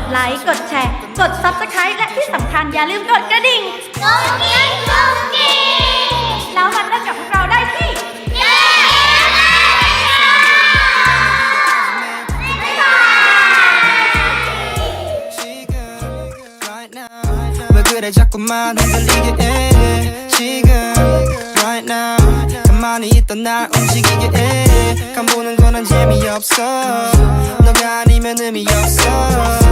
ดไลค์ กดแชร์ กด Subscribe และที่สำคัญอย่าลืมกดกระดิ่ง กุ๊กิ๊กกุ๊กิ๊กแล้วมาเล่นกับพวกเราได้ที่자꾸만 흔들리게 해 지금 right now 가만히 있던 날 움직이게 해 간보는 거는 재미없어 너가 아니면 의미 없어